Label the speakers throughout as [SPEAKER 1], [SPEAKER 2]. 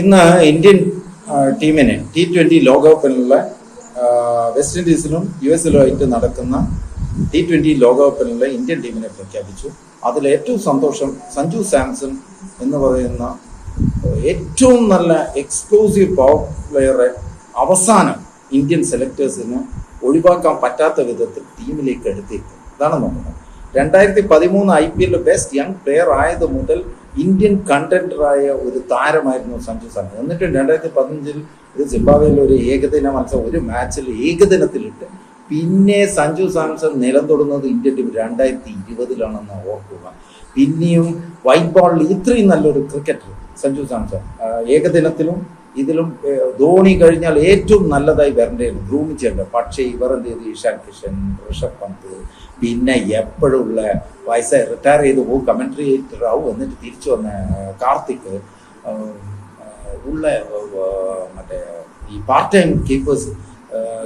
[SPEAKER 1] ഇന്ന് ഇന്ത്യൻ ടീമിന് T twenty ലോകകപ്പിനുള്ള വെസ്റ്റ് ഇൻഡീസിലും യു എസിലുമായിട്ട് നടക്കുന്ന ടി ട്വന്റി ലോകകപ്പിനുള്ള ഇന്ത്യൻ ടീമിനെ പ്രഖ്യാപിച്ചു. അതിൽ ഏറ്റവും സന്തോഷം സഞ്ജു സാംസൺ എന്ന് പറയുന്ന ഏറ്റവും നല്ല എക്സ്ക്ലൂസീവ് പവർ പ്ലെയറെ അവസാനം ഇന്ത്യൻ സെലക്ടേഴ്സിന് ഒഴിവാക്കാൻ പറ്റാത്ത വിധത്തിൽ ടീമിലേക്ക് എടുത്തിരിക്കും അതാണ് നോക്കുന്നത്. രണ്ടായിരത്തി പതിമൂന്ന് ഐ പി എല്ലിൽ ബെസ്റ്റ് യങ് പ്ലെയർ ആയത് മുതൽ ഇന്ത്യൻ കണ്ടന്ററായ ഒരു താരമായിരുന്നു സഞ്ജു സാംസൺ. എന്നിട്ട് രണ്ടായിരത്തി പതിനഞ്ചിൽ ഒരു സിംബാബ്വേയിൽ ഒരു ഏകദിന മത്സരം ഒരു മാച്ചിൽ ഏകദിനത്തിലിട്ട് പിന്നെ സഞ്ജു സാംസൺ നിലം തൊടുന്നത് ഇന്ത്യൻ ടീം രണ്ടായിരത്തി ഇരുപതിലാണെന്ന് ഓർക്കുക. പിന്നെയും വൈറ്റ് ബോളിൽ ഇത്രയും നല്ലൊരു ക്രിക്കറ്റർ സഞ്ജു സാംസൺ. ഏകദിനത്തിലും ഇതിലും ധോണി കഴിഞ്ഞാൽ ഏറ്റവും നല്ലതായി വരേണ്ടത് ഗ്രൂമിച്ചേണ്ട പക്ഷേ ഇവർ എന്ത് ചെയ്തു? കിഷൻ ഋഷഭ് പന്ത് പിന്നെ എപ്പോഴുള്ള വയസ്സായി റിട്ടയർ ചെയ്ത് പോകും കമൻട്രേറ്റർ ആവും. എന്നിട്ട് തിരിച്ചു വന്ന കാർത്തിക് ഉള്ള മറ്റേ ഈ part time keepers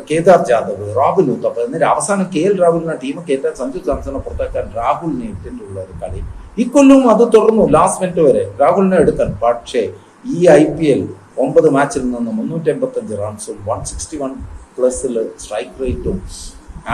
[SPEAKER 1] Kedar Jadhav Rahul Uthappa എന്നിട്ട് അവസാനം കെ എൽ രാഹുലിനെ ടീം കയറ്റാൻ സഞ്ജു സാംസണെ പുറത്താക്കാൻ രാഹുലിനെ ഇട്ടിട്ടുള്ള ഒരു കളി. ഇക്കൊല്ലവും അത് തുടർന്നു ലാസ്റ്റ് മിനിറ്റ് വരെ. രാഹുലിനെ എടുക്കാൻ. പക്ഷേ ഈ ഐ പി എൽ ഒമ്പത് മാച്ചിൽ നിന്ന് മുന്നൂറ്റി എൺപത്തഞ്ച് റൺസും വൺ സിക്സ്റ്റി വൺ പ്ലസിൽ സ്ട്രൈക്ക് റേറ്റും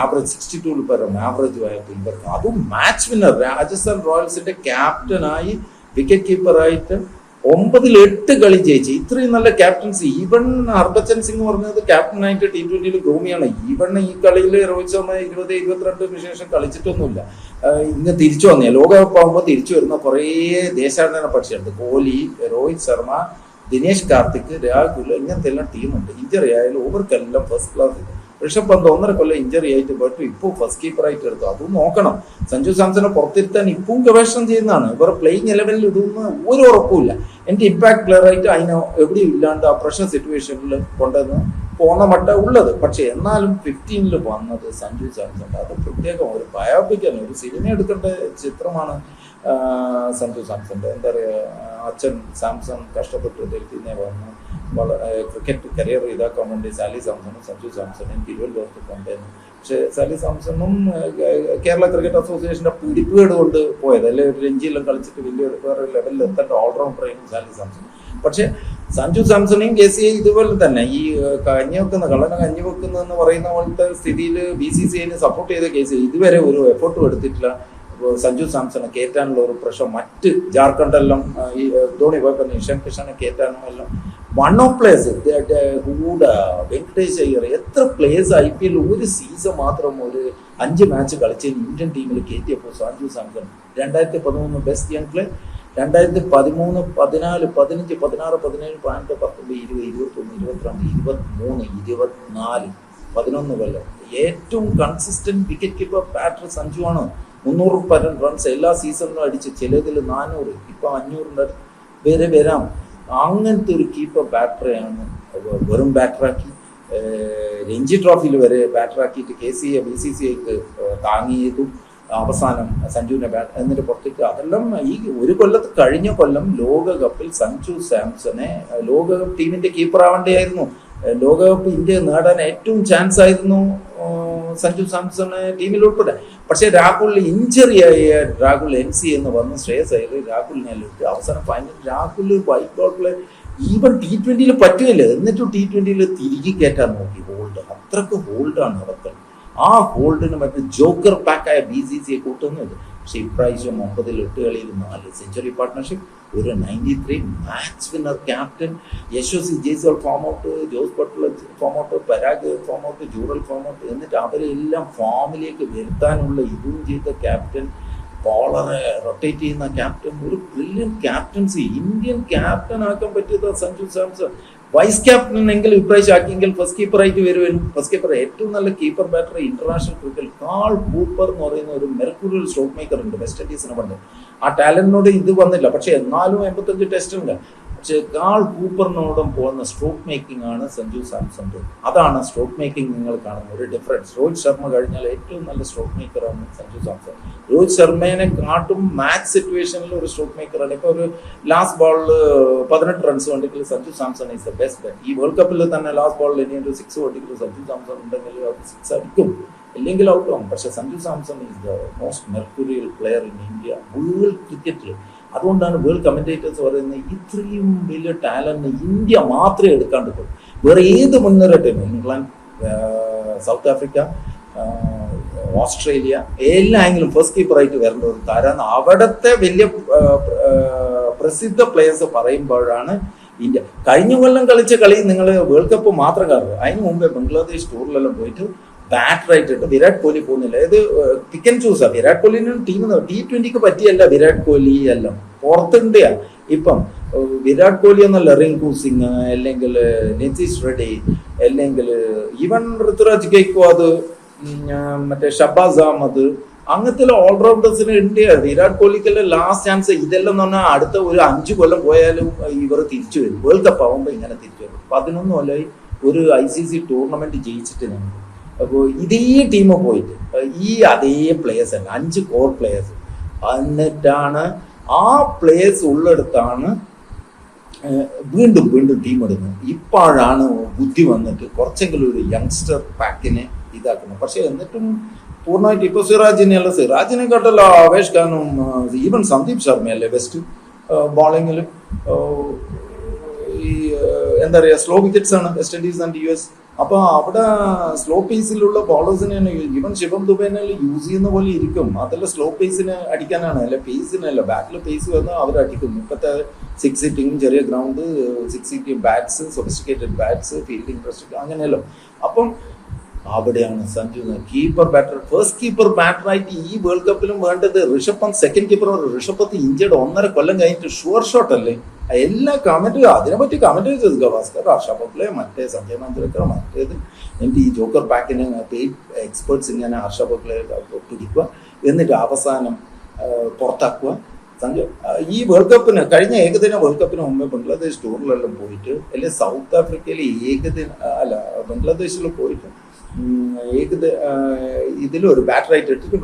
[SPEAKER 1] ആവറേജ് സിക്സ്റ്റി ടൂവിൽ ആവറേജ് ആയ ഇവർക്ക് അതും മാച്ച് വിന്നർ രാജസ്ഥാൻ റോയൽസിന്റെ ക്യാപ്റ്റനായി വിക്കറ്റ് കീപ്പറായിട്ട് ഒമ്പതിൽ എട്ട് കളി ജയിച്ചു. ഇത്രയും നല്ല ക്യാപ്റ്റൻസി ഈവൺ ഹർഭജൻ സിംഗ് പറഞ്ഞത് ക്യാപ്റ്റനായിട്ട് ടി ട്വന്റിയിൽ ഗോമിയാണ് ഈവൺ ഈ കളിയിൽ രോഹിത് ശർമ്മ ഇരുപത് ഇരുപത്തിരണ്ടിന് ശേഷം കളിച്ചിട്ടൊന്നുമില്ല. ഇന്ന് തിരിച്ചു വന്നേ. ലോകകപ്പ് ആകുമ്പോൾ തിരിച്ചു വരുന്ന കുറേ ദേശാടന പക്ഷിയുണ്ട് കോഹ്ലി രോഹിത് ശർമ്മ ദിനേശ് കാർത്തിക് രാഹുൽ ഇങ്ങനത്തെ എല്ലാം ടീമുണ്ട് ഇഞ്ചറി ആയാലും ഓവർക്കെല്ലാം ഫസ്റ്റ് ക്ലാസ് ഋഷഭ് പന്ത് ഒന്നര കൊല്ലം ഇഞ്ചറി ആയിട്ട് പോയിട്ട്. ഇപ്പോൾ ഫസ്റ്റ് കീപ്പർ ആയിട്ട് എടുത്തു. അതും നോക്കണം. സഞ്ജു സാംസനെ പുറത്തിരുത്താൻ ഇപ്പവും ഗവേഷണം ചെയ്യുന്നതാണ്. ഇവർ പ്ലേയിങ് ഇലവനിൽ ഇടുന്ന ഒരു ഉറപ്പുമില്ല. എന്റെ ഇമ്പാക്ട് പ്ലെയർ ആയിട്ട് അതിന് എവിടെയും ഇല്ലാണ്ട് ആ പ്രഷർ സിറ്റുവേഷനിൽ കൊണ്ടുവന്ന് പോന്ന മട്ട ഉള്ളത്. പക്ഷെ എന്നാലും ഫിഫ്റ്റീനിൽ വന്നത് സഞ്ജു സാംസൺ അത് പ്രത്യേകം ഒരു ബയോപിക്കാണ് ഒരു സിനിമ എടുക്കേണ്ട ചിത്രമാണ് സഞ്ജു സാംസന്റെ എന്താ പറയുക അച്ഛൻ സാംസൺ കഷ്ടപ്പെട്ട് ഡൽഹിനെ വന്ന് ക്രിക്കറ്റ് കരിയർ ഇതാക്കാൻ വേണ്ടി സാലി സാംസണും സഞ്ജു സാംസണും തിരുവനന്തപുരത്ത് കൊണ്ടുവന്നു. പക്ഷേ സാലി സാംസണും കേരള ക്രിക്കറ്റ് അസോസിയേഷന്റെ പിടിപ്പുകേട് കൊണ്ട് പോയത്. അല്ലെ ഒരു രഞ്ജിയിലും കളിച്ചിട്ട് വലിയ വേറെ ലെവലിൽ എത്തേണ്ട ഓൾറൗണ്ടറായിരുന്നു സാലി സാംസൺ. പക്ഷേ സഞ്ജു സാംസണേയും കെ സി ഇതുപോലെ തന്നെ ഈ കഞ്ഞി വെക്കുന്ന കള്ളന കഞ്ഞി വെക്കുന്ന എന്ന് പറയുന്ന പോലത്തെ സ്ഥിതിയിൽ ബി സി സി ഐനെ സപ്പോർട്ട് ചെയ്ത കെ സി ഇതുവരെ ഒരു എഫർട്ടും എടുത്തിട്ടില്ല. സഞ്ജു സാംസണെ കയറ്റാനുള്ള ഒരു പ്രഷർ മറ്റ് ജാർഖണ്ഡെല്ലാം ഈ ധോണി പോയപ്പോൾ ഇഷാൻ കിഷാനെ കയറ്റാനും എല്ലാം വൺ ഓഫ് പ്ലേയേഴ്സ് കൂടെ വെങ്കടേഷ് അയ്യർ എത്ര പ്ലേയേഴ്സ് ഐ പി എൽ ഒരു സീസൺ മാത്രം ഒരു അഞ്ച് മാച്ച് കളിച്ച് ഇന്ത്യൻ ടീമിൽ കയറ്റിയപ്പോൾ സഞ്ജു സാംസൺ രണ്ടായിരത്തി പതിമൂന്ന് ബെസ്റ്റ് യങ് പ്ലേ രണ്ടായിരത്തി പതിമൂന്ന് പതിനാല് പതിനഞ്ച് പതിനാറ് പതിനേഴ് പതിനെട്ട് പത്തൊമ്പത് ഇരുപത് ഇരുപത്തൊന്ന് ഇരുപത്തിരണ്ട് ഇരുപത്തിമൂന്ന് ഇരുപത്തിനാല് പതിനൊന്ന് കൊല്ലം. ഏറ്റവും consistent wicket keeper batter Sanju ആണ്. മുന്നൂറ് പരം റൺസ് എല്ലാ സീസണിലും അടിച്ച് ചിലതിൽ നാനൂറ് ഇപ്പം അഞ്ഞൂറിന്റെ വരെ വരാം. അങ്ങനത്തെ ഒരു കീപ്പർ ബാറ്ററെയാണ് വെറും ബാറ്ററാക്കി രഞ്ജി ട്രോഫിയിൽ വരെ ബാറ്ററാക്കിയിട്ട് K C A B C C ഐക്ക് താങ്ങിയതും അവസാനം സഞ്ജുവിനെ ബാറ്റ് എന്നിട്ട് പുറത്തേക്ക് അതെല്ലാം ഈ ഒരു കൊല്ലത്ത് കഴിഞ്ഞ കൊല്ലം ലോകകപ്പിൽ സഞ്ജു സാംസനെ ലോകകപ്പ് ടീമിന്റെ കീപ്പർ ആവേണ്ടിയായിരുന്നു ലോകകപ്പ് ഇന്ത്യ നേടാൻ ഏറ്റവും ചാൻസ് ആയിരുന്നു. സഞ്ജു സാംസണ് ടീമിൽ ഉൾപ്പെടെ പക്ഷേ രാഹുലിന് ഇഞ്ചറി ആയ രാഹുൽ എൻ സി എന്ന് വന്ന് ശ്രേയസ് അയ്യർ രാഹുലിനെ ഇട്ട് അവസാനം ഫൈനൽ രാഹുൽ വൈറ്റ് ബോളിൽ ഈവൻ ടി ട്വന്റിയിൽ പറ്റുന്നില്ല എന്നിട്ടും ടി ട്വന്റിയിൽ തിരികെ കയറ്റാൻ നോക്കി. ഹോൾഡ് അത്രയ്ക്ക് ഹോൾഡാണ് അവർക്ക് ആ ഹോൾഡിന് മറ്റേ ജോക്കർ പാക്കായ ബി സി സിയെ കൂട്ടുന്നത്. പക്ഷെ ഇപ്രാവശ്യം ഒമ്പതിൽ എട്ട് കളിയിൽ നാല് സെഞ്ചുറി പാർട്ണർഷിപ്പ് ഒരു ninety three match winner captain Yashasvi Jaiswal form out Jos Buttler form out Parag form out Jurel form out എന്നിട്ട് അവരെല്ലാം ഫോമിലേക്ക് വരുത്താനുള്ള ഇതും ചെയ്ത ക്യാപ്റ്റൻ ബോളറെ റൊട്ടേറ്റ് ചെയ്യുന്ന ക്യാപ്റ്റൻ ഒരു ബ്രില്യൻ ക്യാപ്റ്റൻസി ഇന്ത്യൻ ക്യാപ്റ്റൻ ആക്കാൻ പറ്റിയത് സഞ്ജു സാംസൺ. വൈസ് ക്യാപ്റ്റൻ എങ്കിലും ഇപ്രാവശ്യം ആക്കിയെങ്കിൽ ഫസ്റ്റ് കീപ്പർ ആയിട്ട് വരുമായിരുന്നു ഫസ്റ്റ് കീപ്പർ ഏറ്റവും നല്ല keeper batter international cricket Carl Hooper എന്ന് പറയുന്ന ഒരു മെർക്കുറിയൽ സ്റ്റോക്ക് മേക്കർ ഉണ്ട്. വെസ്റ്റ് ഇൻഡീസിന് പണ്ട്. ആ ടാലന്റിനോട് ഇത് വന്നില്ല. പക്ഷെ എന്നാലും എൺപത്തഞ്ച് ടെസ്റ്റ് ഉണ്ട്. പക്ഷെ ഗാൾ കൂപ്പറിനോടും പോകുന്ന സ്ട്രോക്ക് മേക്കിംഗ് ആണ് സഞ്ജു സാംസന്റെ അതാണ് സ്ട്രോക്ക് മേക്കിംഗ് നിങ്ങൾ കാണുന്ന ഒരു ഡിഫറൻസ് രോഹിത് ശർമ്മ കഴിഞ്ഞാൽ ഏറ്റവും നല്ല സ്ട്രോക്ക് മേക്കറാണ് സഞ്ജു സാംസൺ. രോഹിത് ശർമ്മേനെ കാട്ടും മാച്ച് സിറ്റുവേഷനിൽ ഒരു സ്ട്രോക്ക് മേക്കറാണ് ഇപ്പൊ ഒരു ലാസ്റ്റ് ബോളിൽ പതിനെട്ട് റൺസ് വേണ്ടെങ്കിൽ Sanju Samson is the best ഈ വേൾഡ് കപ്പിൽ തന്നെ ലാസ്റ്റ് ബോളിൽ ഇനി ഒരു സിക്സ് വേണ്ടെങ്കിൽ സഞ്ജു സാംസൺ ഉണ്ടെങ്കിൽ അത് സിക്സ് അടിക്കും. ഇല്ലെങ്കിൽ ഔട്ട് ആവും പക്ഷെ Sanju Samson is the most mercurial player in India മുഴുവൻ ക്രിക്കറ്റിൽ അതുകൊണ്ടാണ് വേൾഡ് കമന്റേറ്റേഴ്സ് പറയുന്നത് ഇത്രയും വലിയ ടാലന്റ് ഇന്ത്യ മാത്രമേ എടുക്കാണ്ട് പോകും വേറെ ഏത് മുൻനിര team England South Africa Australia Australia എല്ലായെങ്കിലും first കീപ്പറായിട്ട് വരേണ്ട ഒരു താരാണ് അവിടുത്തെ വലിയ പ്രസിദ്ധ പ്ലേയേഴ്സ് പറയുമ്പോഴാണ് ഇന്ത്യ. കഴിഞ്ഞ കൊല്ലം കളിച്ച കളി നിങ്ങൾ വേൾഡ് കപ്പ് മാത്രം കാണുക അതിന് മുമ്പേ ബംഗ്ലാദേശ് ടൂറിലെല്ലാം പോയിട്ട് ബാറ്റർ ഉണ്ട് വിരാട് കോഹ്ലി പോകുന്നില്ല. ഇത് പിക്ക് ആൻഡ് ചൂസാ വിരാട് കോഹ്ലിനും ടീം ടി ട്വന്റിക്ക് പറ്റിയല്ല വിരാട് കോഹ്ലി എല്ലാം. പുറത്തുണ്ട് ഇപ്പം വിരാട് കോഹ്ലി എന്നല്ല റിങ്കു സിംഗ് അല്ലെങ്കിൽ നിതീഷ് റെഡി അല്ലെങ്കിൽ ഈവൻ ഋതുരാജ് ഗൈക്വാദ് മറ്റേ ഷബാസ് അഹമ്മദ് അങ്ങനത്തെ ഓൾറൗണ്ടേഴ്സിന് ഉണ്ട് വിരാട് കോഹ്ലിക്കെല്ലാം ലാസ്റ്റ് ചാൻസ് ഇതെല്ലാം എന്ന് പറഞ്ഞാൽ അടുത്ത ഒരു അഞ്ചു കൊല്ലം പോയാലും ഇവർ തിരിച്ചു വരും. വേൾഡ് കപ്പ് ആവുമ്പോൾ ഇങ്ങനെ തിരിച്ചു വരും. പതിനൊന്ന് കൊല്ലമായി ഒരു ഐ സി സി ടൂർണമെന്റ് ജയിച്ചിട്ട് ഞങ്ങൾ അപ്പോൾ ഇതേ ടീം പോയിട്ട് ഈ അതേ പ്ലേയേഴ്സ് തന്നെ അഞ്ച് കോർ പ്ലേയേഴ്സ് എന്നിട്ടാണ് ആ പ്ലേയേഴ്സ് ഉള്ളിടത്താണ് വീണ്ടും വീണ്ടും ടീം എടുക്കുന്നത് ഇപ്പോഴാണ് ബുദ്ധി വന്നിട്ട് കുറച്ചെങ്കിലും ഒരു യങ്സ്റ്റർ പാക്കിനെ ഇതാക്കുന്നത്. പക്ഷെ എന്നിട്ടും പൂർണമായിട്ട് ഇപ്പോൾ സിറാജിനെയല്ല സിറാജിനെക്കാട്ടല്ല അവേഷ് ഖാനും ഈവൻ സന്ദീപ് ശർമ്മയല്ലേ ബെസ്റ്റ് ബോളിങ്ങിൽ ഈ എന്താ പറയുക സ്ലോ വിക്കറ്റ്സ് ആണ് West Indies and U S അപ്പൊ അവിടെ സ്ലോ പേസിലുള്ള ബോളേഴ്സിനെ ഇവൻ ശിവം ദുബൈനെ യൂസ് ചെയ്യുന്ന പോലെ ഇരിക്കും. അതല്ല സ്ലോ പേസിന് അടിക്കാനാണ്. അല്ലെ പേസിനല്ല ബാറ്റിൽ പേസ് വന്നാൽ അവർ അടിക്കും. ഇപ്പോഴത്തെ സിക്സ് സിറ്റിങ്ങും ചെറിയ ground six hitting bats sophisticated bats fielding Prest അങ്ങനെയല്ലോ. അപ്പം അവിടെയാണ് Sanju keeper batter first keeper ബാറ്ററായിട്ട് ഈ വേൾഡ് കപ്പിലും വേണ്ടത് ഋഷഭ് പന്ത് സെക്കൻഡ് കീപ്പർ ഋഷഭ് പന്ത് ഇന്ത്യയുടെ ഒന്നര കൊല്ലം കഴിഞ്ഞിട്ട് ഷുവർ ഷോട്ട് അല്ലേ? എല്ലാ കമന്റ് അതിനെപ്പറ്റി കമന്റ് ചെയ്തു ഗവാസ്കർ ഹർഷ പപ്ലെ മറ്റേ സഞ്ജയ് മന്ത്രിക്കർ മറ്റേത് എന്നിട്ട് ഈ ജോക്കർ പാക്കിന് എക്സ്പേർട്സ് ഇങ്ങനെ ഹർഷ പപ്ലെ പിടിക്കുക എന്നിട്ട് അവസാനം പുറത്താക്കുക. സഞ്ജു ഈ വേൾഡ് കപ്പിന് കഴിഞ്ഞ ഏകദിന വേൾഡ് കപ്പിന് മുമ്പേ ബംഗ്ലാദേശ് ടൂറിലെല്ലാം പോയിട്ട് അല്ലെ സൗത്ത് ആഫ്രിക്കയിൽ ഏകദിന അല്ല ബംഗ്ലാദേശിൽ ഉം, ഏകദ ഇതിലൊരു ബാറ്ററായിട്ട് ഇട്ടിട്ട്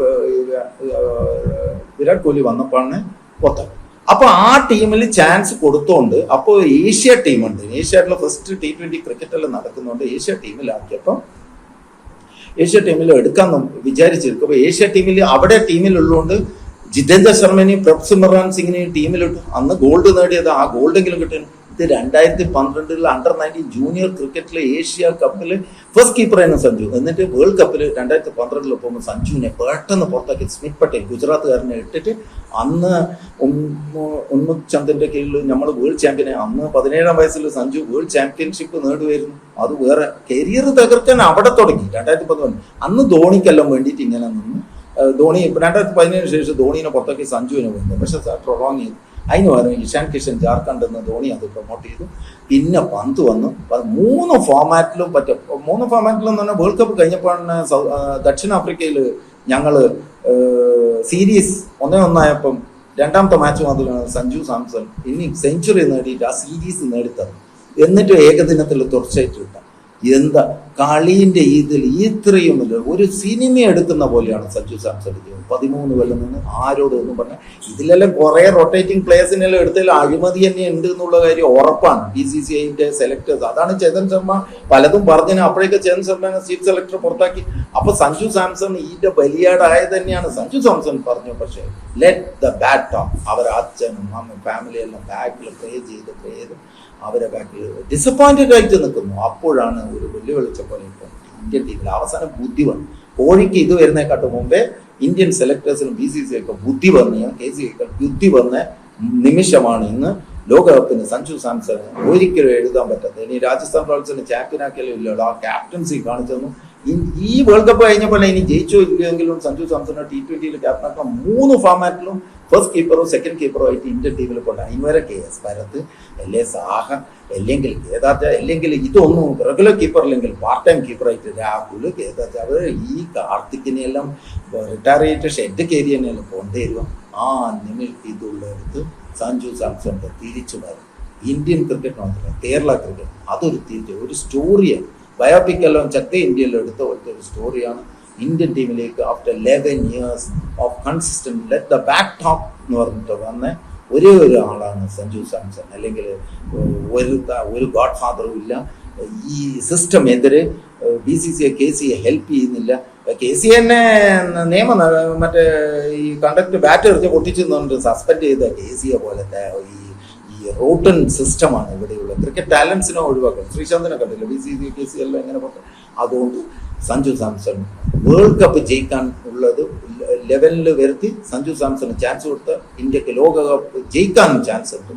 [SPEAKER 1] വിരാട് കോഹ്ലി വന്നപ്പോഴാണ് പുറത്താക്കുക അപ്പൊ ആ ടീമിൽ ചാൻസ് കൊടുത്തോണ്ട് അപ്പോൾ ഏഷ്യ ടീമുണ്ട്. ഏഷ്യയിലെ ഫസ്റ്റ് ടി ട്വന്റി ക്രിക്കറ്റ് എല്ലാം നടക്കുന്നുണ്ട് ഏഷ്യ ടീമിലാക്കിയപ്പോ ഏഷ്യ ടീമിൽ എടുക്കാൻ വിചാരിച്ചിരിക്കും. അപ്പൊ ഏഷ്യ ടീമിൽ അവിടെ ടീമിലുള്ളതുകൊണ്ട് ജിതേന്ദ്ര ശർമ്മനെയും പ്രഭ് സിമറാൻ സിംഗിനെയും ടീമിലിട്ടു. അന്ന് ഗോൾഡ് നേടിയത് ആ ഗോൾഡെങ്കിലും കിട്ടും ഇത് രണ്ടായിരത്തി പന്ത്രണ്ടിൽ അണ്ടർ നയന്റീൻ ജൂനിയർ ക്രിക്കറ്റിലെ ഏഷ്യ കപ്പിൽ ഫസ്റ്റ് കീപ്പറായിരുന്നു സഞ്ജു. എന്നിട്ട് വേൾഡ് കപ്പിൽ രണ്ടായിരത്തി പന്ത്രണ്ടിൽ പോകുമ്പോൾ സഞ്ജുവിനെ പെട്ടെന്ന് പുറത്താക്കി. സ്മിത് പട്ടേൽ ഗുജറാത്തുകാരനെ ഇട്ടിട്ട് അന്ന് ഉന്മുഖ് ചന്ദിന്റെ കീഴിൽ നമ്മൾ വേൾഡ് ചാമ്പ്യനെ അന്ന് പതിനേഴാം വയസ്സിൽ സഞ്ജു വേൾഡ് ചാമ്പ്യൻഷിപ്പ് നേടുമായിരുന്നു അത് വേറെ കരിയർ തകർക്കാൻ അവിടെ തുടങ്ങി. രണ്ടായിരത്തി പതിനൊന്ന്. അന്ന് ധോണിക്കെല്ലാം വേണ്ടിയിട്ട് ഇങ്ങനെ നിന്ന്. ധോണി രണ്ടായിരത്തി പതിനേഴിന് ശേഷം ധോണിനെ പുറത്താക്കി സഞ്ജുവിനെ വേണ്ടത് പക്ഷെ പ്രൊളോങ് ചെയ്തു. അതിന് പകരം ഇഷാൻ കിഷൻ ജാർഖണ്ഡ് എന്ന് ധോണി അത് പ്രൊമോട്ട് ചെയ്തു. പിന്നെ പന്ത് വന്നു. മൂന്ന് ഫോമാറ്റിലും പറ്റും. മൂന്ന് ഫോമാറ്റിലും പറഞ്ഞാൽ വേൾഡ് കപ്പ് കഴിഞ്ഞപ്പോഴാണ് ദക്ഷിണാഫ്രിക്കയിൽ ഞങ്ങൾ സീരീസ് ഒന്നേ ഒന്നായപ്പം രണ്ടാമത്തെ മാച്ച് മാത്രമാണ് സഞ്ജു സാംസൺ ഇനി സെഞ്ചുറി നേടിയിട്ട് ആ സീരീസ് നേടിത്തന്നു എന്നിട്ട് ഏകദിനത്തിൽ തുടർച്ചയായിട്ട് എന്താ കളീന്റെ ഇതിൽ ഇത്രയും ഇല്ല. ഒരു സിനിമ എടുക്കുന്ന പോലെയാണ് സഞ്ജു സാംസൺ ചെയ്യുന്നത് പതിമൂന്ന് കൊല്ലം നിന്ന് ആരോട് ഒന്നും പറഞ്ഞ ഇതിലെല്ലാം കുറെ റൊട്ടേറ്റിംഗ് പ്ലേയേഴ്സിനെല്ലാം എടുത്തതിൽ അഴിമതി തന്നെ ഉണ്ട് എന്നുള്ള കാര്യം ഉറപ്പാണ്. ബി സി സി ഐന്റെ സെലക്ടേഴ്സ് അതാണ് ചേതൻ ശർമ്മ പലതും പറഞ്ഞു അപ്പോഴേക്ക് ചേതൻ ശർമ്മ ചീഫ് സെലക്ടർ പുറത്താക്കി. അപ്പൊ സഞ്ജു സാംസൺ ഇതിന്റെ ബലിയാടായ തന്നെയാണ് സഞ്ജു സാംസൺ പറഞ്ഞു. പക്ഷേ ലെറ്റ് ദ ബാഡ് ടോക്ക് അവർ അച്ഛനും അമ്മ ഫാമിലി എല്ലാം ബാക്കിൽ പ്രേ ചെയ്ത് പ്രേ ചെയ്ത് അവരെ ബാക്കിൽ ഡിസപ്പോയിന്റഡ് ആയിട്ട് നിൽക്കുന്നു. അപ്പോഴാണ് ഒരു വെല്ലുവിളിച്ച പോലെ ഇപ്പം ഇന്ത്യൻ അവസാനം ബുദ്ധി വന്നു. കോഴിക്ക് ഇത് വരുന്നേക്കാട്ട് മുമ്പേ ഇന്ത്യൻ സെലക്ടേഴ്സിനും ബി സി സി ഒക്കെ ബുദ്ധി പറഞ്ഞ കെ സി ബുദ്ധി വന്ന നിമിഷമാണ് ഇന്ന് ലോകകപ്പിന് സഞ്ജു സാംസൺ ഒരിക്കലും എഴുതാൻ പറ്റാത്തത്. ഇനി രാജസ്ഥാൻ റോയൽസിന് ചാമ്പ്യനാക്കിയാലും ഇല്ലല്ലോ ആ ക്യാപ്റ്റൻസി കാണിച്ചു തന്നു ഈ- വേൾഡ് കപ്പ് കഴിഞ്ഞപ്പോൾ ഇനി ജയിച്ചോ ഇല്ലെങ്കിലും സഞ്ജു സാംസണോ ടി ട്വന്റിയിൽ ക്യാപ്റ്റൻ ആക്കാൻ മൂന്ന് ഫോമാറ്റിലും ഫസ്റ്റ് കീപ്പറോ സെക്കൻഡ് കീപ്പറോ ആയിട്ട് ഇന്ത്യൻ ടീമിൽ കൊണ്ട് അതിനുവരെ കെ എസ് ഭരത് അല്ലേ സാഹ അല്ലെങ്കിൽ കേദാർജ അല്ലെങ്കിൽ ഇതൊന്നും റെഗുലർ കീപ്പർ അല്ലെങ്കിൽ പാർട്ട് ടൈം കീപ്പറായിട്ട് രാഹുൽ കേദാർജാവ് ഈ കാർത്തിക്കിനെ എല്ലാം റിട്ടയർ ചെയ്തിട്ട് ഷെഡ് കയറിയെല്ലാം കൊണ്ടുവരുക ആ നിമിഷ ഇതുള്ളടുത്ത് സഞ്ജു സാംസന്റെ തിരിച്ചു വരും ഇന്ത്യൻ ക്രിക്കറ്റ് മാത്രമല്ല കേരള ക്രിക്കറ്റ്. അതൊരു തിരിച്ചു ഒരു സ്റ്റോറിയാണ് ബയോപിക് എല്ലാം ചക്ക ഇന്ത്യയിൽ എടുത്ത പോലത്തെ ഒരു സ്റ്റോറിയാണ് ഇന്ത്യൻ ടീമിലേക്ക് after eleven years of consistent let the back top എന്ന് പറഞ്ഞിട്ട് വന്ന ഒരേ ഒരു ആളാണ് സഞ്ജു സാംസൺ. അല്ലെങ്കിൽ ഒരു ഒരു ഗോഡ് ഫാദറും ഇല്ല. ഈ സിസ്റ്റം എതിരെ B C C K C help ചെയ്യുന്നില്ല. കെ സി എന്നെ നിയമം മറ്റേ ഈ കണ്ടക്ട് ബാറ്റ് എറിഞ്ഞ് പൊട്ടിച്ചെന്നുകൊണ്ട് സസ്പെൻഡ് ചെയ്ത കെ സിയെ പോലത്തെ ഈ റോട്ടൺ സിസ്റ്റമാണ് ഇവിടെയുള്ള ക്രിക്കറ്റ് ടാലൻസിനെ ഒഴിവാക്കും ശ്രീശാന്തിനെ കണ്ടില്ല? B C C K C എല്ലാം എങ്ങനെ പറഞ്ഞു അതുകൊണ്ട് സഞ്ജു സാംസൺ വേൾഡ് കപ്പ് ജയിക്കാൻ ഉള്ളത് ലെവലിൽ വരുത്തി സഞ്ജു സാംസണ് ചാൻസ് കൊടുത്ത് ഇന്ത്യയ്ക്ക് ലോകകപ്പ് ജയിക്കാനും ചാൻസ് ഉണ്ട്.